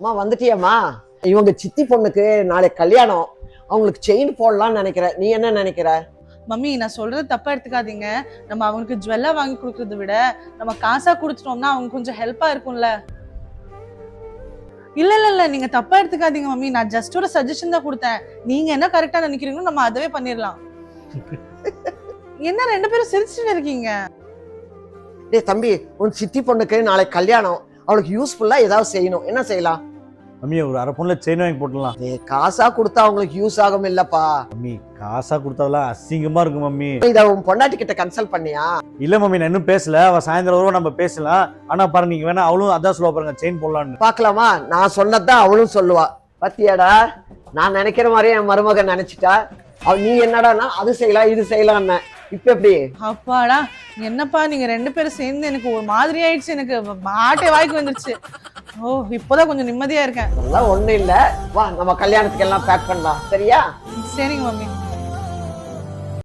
அம்மா வந்துட்டியாம்மா. இவங்க சித்தி பொண்ணுக்கு நாளைக்கு கல்யாணம். அவங்களுக்கு செயின் போடலாம்னு நினைக்கிறேன். நீ என்ன நினைக்கிற? மம்மி நான் சொல்றது தப்பா எடுத்துக்காதீங்க. நம்ம அவங்களுக்கு ஜுவல்லா வாங்கி கொடுக்கறத விட நம்ம காசா கொடுத்துட்டோம்னா அவங்க கொஞ்சம் ஹெல்ப்பா இருக்கும்ல. இல்ல இல்ல இல்ல நீங்க தப்பா எடுத்துக்காதீங்க மம்மி. நான் ஜஸ்ட் ஒரு சஜஷன் தான் கொடுத்தேன். நீங்க என்ன கரெக்டா நினைக்கிறீங்களோ நம்ம அதவே பண்ணிடலாம் என்ன ரெண்டு பேரும் சிரிச்சுட்டு இருக்கீங்க? டேய் தம்பி உன் சித்தி பொண்ணுக்கு நாளைக்கு கல்யாணம். அவளுக்கு யூஸ்ஃபுல்லா ஏதாவது செய்யணும். என்ன செய்யலாம்? மம்மி ஒரு அரை பவுன்ல செயின் வாங்கி போட்டுடலாம். டேய் காசா கொடுத்தா அவங்களுக்கு யூஸ் ஆகும் இல்லப்பா. மம்மி காசா கொடுத்ததெல்லாம் அசிங்கமா இருக்கும் மம்மி இத உன் பொண்டாட்டி கிட்ட கன்சல்ட் பண்ணியா? இல்ல மம்மி நான் இன்னும் பேசல. அவ சாயந்தரம் வருவா நம்ம பேசலாம். ஆனா பாருங்க நீங்க வேணா அவளும் அதான் சொல்லுவா பாருங்க செயின் போடலான்னு. பார்க்கலாமா? நான் சொன்னதுதான் அவளும் சொல்லுவா. பத்தியாடா? நான் நினைக்கிற மாதிரியே என் மருமகன் நினைச்சிட்டா. அவ நீ என்னடான்னா அது செய்யலாம் இது செய்யலாம்னு இப்ப எப்படி? அப்பாடா என்னப்பா நீங்க ரெண்டு பேரும் சேர்ந்து எனக்கு ஒரு மாதிரி ஆயிடுச்சு. எனக்கு ஆட்டை வாய்க்கு வந்துருச்சு. ஓ இப்போதான் கொஞ்சம் நிம்மதியா இருக்கேன். அதெல்லாம் ஒண்ணும் இல்ல. வா நம்ம கல்யாணத்துக்கு எல்லாம் பேக் பண்ணலாம். சரியா? சரிங்க மம்மி.